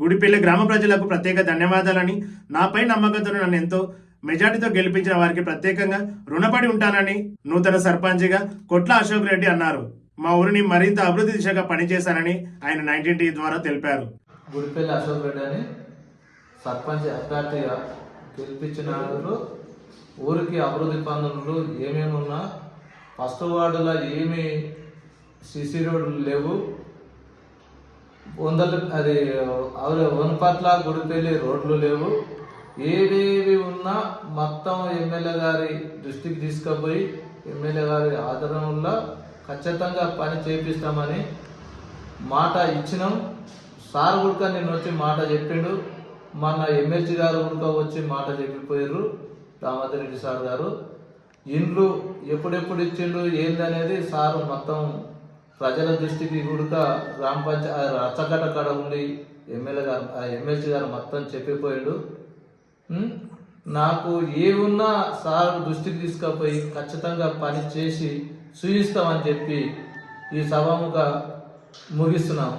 గుడిపల్లె గ్రామ ప్రజలకు ప్రత్యేక ధన్యవాదాలని నాపై నమ్మకంతో నన్ను ఎంతో మెజార్టీతో గెలిపించిన వారికి ప్రత్యేకంగా రుణపడి ఉంటానని నూతన సర్పంచ్గా కొట్ల అశోక్ రెడ్డి అన్నారు. మా ఊరిని మరింత అభివృద్ధి దిశగా పనిచేశానని ఆయన నైన్టీన్ టీ ద్వారా తెలిపారు. గుడిపల్లి అశోక్ రెడ్డి అని సర్పంచ్ అభ్యర్థిగా గెలిపించిన ఊరికి అభివృద్ధి పనులు ఏమేమి ఉన్నా ఫస్ట్ వార్డులో ఏమి సిసి రోడ్లు లేవు వందలు అది అవే వనపట్ల గుడిపల్లి రోడ్లు లేవు. ఏవేవి ఉన్నా మొత్తం ఎమ్మెల్యే గారి దృష్టికి తీసుకుపోయి ఎమ్మెల్యే గారి ఆదరణలో ఖచ్చితంగా పని చేపిస్తామని మాట ఇచ్చినాం. సార్ గుడిక నేను వచ్చి మాట చెప్పిండు. మన ఎమ్మెల్సీ గారు గుడిక వచ్చి మాట చెప్పిపోయారు దామోదర్ సార్ గారు. ఇండ్లు ఎప్పుడెప్పుడు ఇచ్చిండు ఏందనేది సారు మొత్తం ప్రజల దృష్టికి గుడుక గ్రామ పంచాయతీ రచ్చగట కాడ ఉండి ఎమ్మెల్యే గారు ఆ ఎమ్మెల్సీ గారు మొత్తం చెప్పిపోయాడు. నాకు ఏ ఉన్నా సార్ దృష్టికి తీసుకుపోయి ఖచ్చితంగా పని చేసి చూయిస్తామని చెప్పి ఈ సభముగా ముగిస్తున్నాం